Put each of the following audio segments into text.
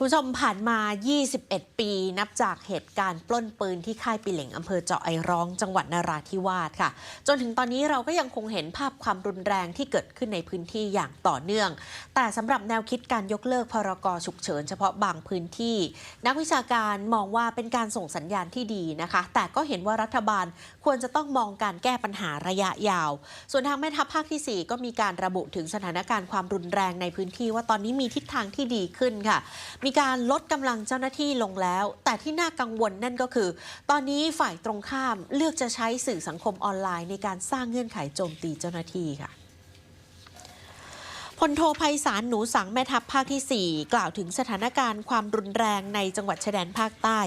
ผู้ชมผ่านมา 21 ปี นับจากเหตุการณ์ปล้นปืนที่ค่ายปิเหล่งอำเภอเจาะไอร้อง จังหวัดนราธิวาสค่ะ จนถึงตอนนี้เราก็ยังคงเห็นภาพความรุนแรงที่เกิดขึ้นในพื้นที่อย่างต่อเนื่อง แต่สำหรับแนวคิดการยกเลิกพรกฉุกเฉินเฉพาะบางพื้นที่ นักวิชาการมองว่าเป็นการส่งสัญญาณที่ดีนะคะ แต่ก็เห็นว่ารัฐบาลควรจะต้องมองการแก้ปัญหาระยะยาว ส่วนทางแม่ทัพภาคที่ 4 ก็มีการระบุถึงสถานการณ์ความรุนแรงในพื้นที่ ว่าตอนนี้มีทิศทางที่ดีขึ้นค่ะมีการลดกำลังเจ้าหน้าที่ลงแล้ว แต่ที่น่ากังวลนั่นก็คือ ตอนนี้ฝ่ายตรงข้ามเลือกจะใช้สื่อสังคมออนไลน์ในการสร้างเงื่อนไขโจมตีเจ้าหน้าที่ค่ะ พลโทไพศาลหนูสังแม่ทัพภาคที่ 4 กล่าวถึงสถานการณ์ความรุนแรงในจังหวัดชายแดนภาคใต้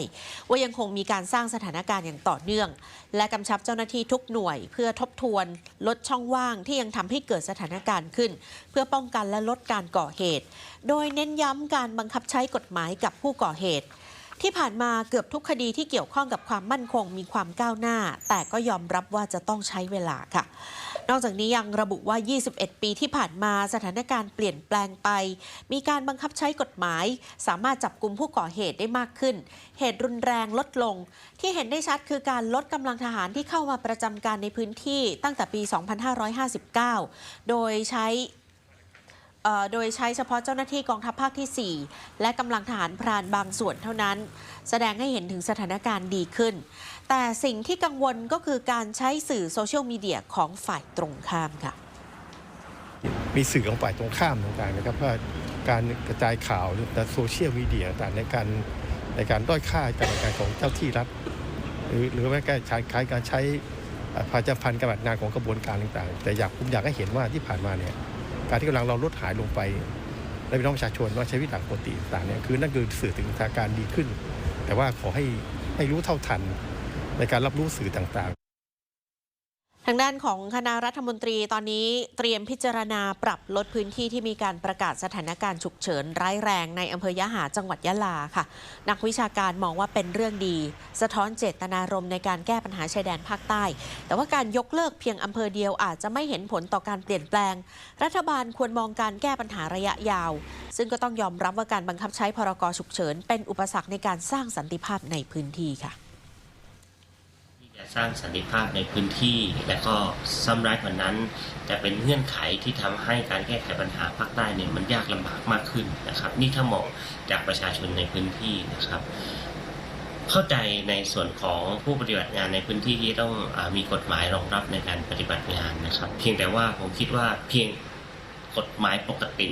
ว่ายังคงมีการสร้างสถานการณ์อย่างต่อเนื่อง และกำชับเจ้าหน้าที่ทุกหน่วย เพื่อทบทวน ลดช่องว่างที่ยังทำให้เกิดสถานการณ์ขึ้น เพื่อป้องกันและลดการก่อเหตุ โดยเน้นย้ำการบังคับใช้กฎหมายกับผู้ก่อเหตุที่ผ่านมาเกือบทุกคดีที่เกี่ยวข้องกับความมั่นคงมีความก้าวหน้า แต่ก็ยอมรับว่าจะต้องใช้เวลาค่ะ นอกจากนี้ยังระบุว่า 21 ปีที่ผ่านมาสถานการณ์เปลี่ยนแปลงไป มีการบังคับใช้กฎหมาย สามารถจับกลุ่มผู้ก่อเหตุได้มากขึ้น เหตุรุนแรงลดลง ที่เห็นได้ชัดคือการลดกำลังทหารที่เข้ามาประจำการในพื้นที่ตั้งแต่ปี 2559 โดยใช้ โดยใช้เฉพาะเจ้าหน้าที่กองทัพภาคที่ 4 และกำลังทหารพรานบางส่วนเท่านั้น แสดงให้เห็นถึงสถานการณ์ดีขึ้น แต่สิ่งที่กังวลก็คือการใช้สื่อโซเชียลมีเดียของฝ่ายตรงข้ามค่ะ มีสื่อของฝ่ายตรงข้ามต่างๆนะครับว่าการกระจายข่าวหรือโซเชียลมีเดียต่างในการในการด้อยค่าการทำงานของเจ้าที่รัฐ หรือหรือแม้กระทั่ใช้การใช้อ่าผลิตภัณฑ์การบัดงานของกระบวนการต่างๆ แต่อยากผมอยากให้เห็นว่าที่ผ่านมาเนี่ย การที่กำลังเราลดหายลงไปและพี่น้องประชาชนว่าใช้วิถีปกติต่างๆเนี่ยคือนั่นคือสื่อถึงสถานการณ์ดีขึ้น แต่ว่าขอให้ให้รู้เท่าทันในการรับรู้สื่อต่างๆางด้านของคณะรัฐมนตรีตอนนี้เตรียมพิจารณาปรับลดพื้นที่ที่มีการประกาศสถานการณ์ฉุกเฉินร้ายแรงในอำเภอยะหาจังหวัดยะลาค่ะ นักวิชาการมองว่าเป็นเรื่องดี สะท้อนเจตนารมณ์ในการแก้ปัญหาชายแดนภาคใต้ แต่ว่าการยกเลิกเพียงอำเภอเดียวอาจจะไม่เห็นผลต่อการเปลี่ยนแปลง รัฐบาลควรมองการแก้ปัญหาระยะยาว ซึ่งก็ต้องยอมรับว่าการบังคับใช้พรกฉุกเฉินเป็นอุปสรรคในการสร้างสันติภาพในพื้นที่ค่ะ จะสร้างสันติภาพในพื้นที่ และก็ซ้ำร้ายกว่านั้น จะเป็นเงื่อนไขที่ทำให้การแก้ไขปัญหาภาคใต้เนี่ยมันยากลำบากมากขึ้นนะครับ นี่ถ้ามองจากประชาชนในพื้นที่นะครับ เข้าใจในส่วนของผู้ปฏิบัติงานในพื้นที่ที่ต้องอมีกฎหมายรองรับในการปฏิบัติงานนะครับ เพียงแต่ว่าผมคิดว่าเพียงกฎหมายปกติ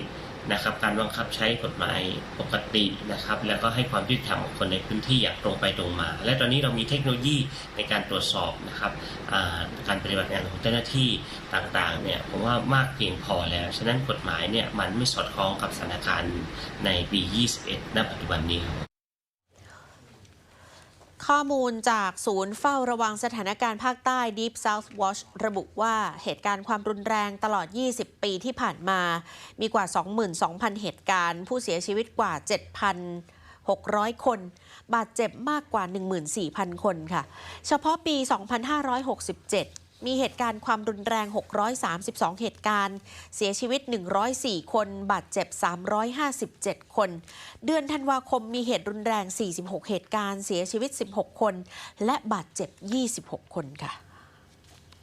นะครับการบังคับใช้กฎหมายปกตินะครับ แล้วก็ให้ความยุติธรรมกับคนในพื้นที่อย่างตรงไปตรงมา และตอนนี้เรามีเทคโนโลยีในการตรวจสอบนะครับการปฏิบัติงานของเจ้าหน้าที่ต่างๆเนี่ยผมว่ามากเพียงพอแล้ว ฉะนั้นกฎหมายเนี่ยมันไม่สอดคล้องกับสถานการณ์ในปี 21 ณ ปัจจุบันนี้ครับ ข้อมูลจากศูนย์เฝ้าระวังสถานการณ์ภาคใต้ Deep South Watch ระบุว่าเหตุการณ์ความรุนแรงตลอด 20 ปีที่ผ่านมา มีกว่า 22,000 เหตุการณ์ ผู้เสียชีวิตกว่า 7,600 คน บาดเจ็บมากกว่า 14,000 คนค่ะ เฉพาะปี 2567 มีเหตุการณ์ความรุนแรง 632 เหตุการณ์ เสียชีวิต 104 คน บาดเจ็บ 357 คน เดือนธันวาคมมีเหตุรุนแรง 46 เหตุการณ์ เสียชีวิต 16 คน และบาดเจ็บ 26 คนค่ะ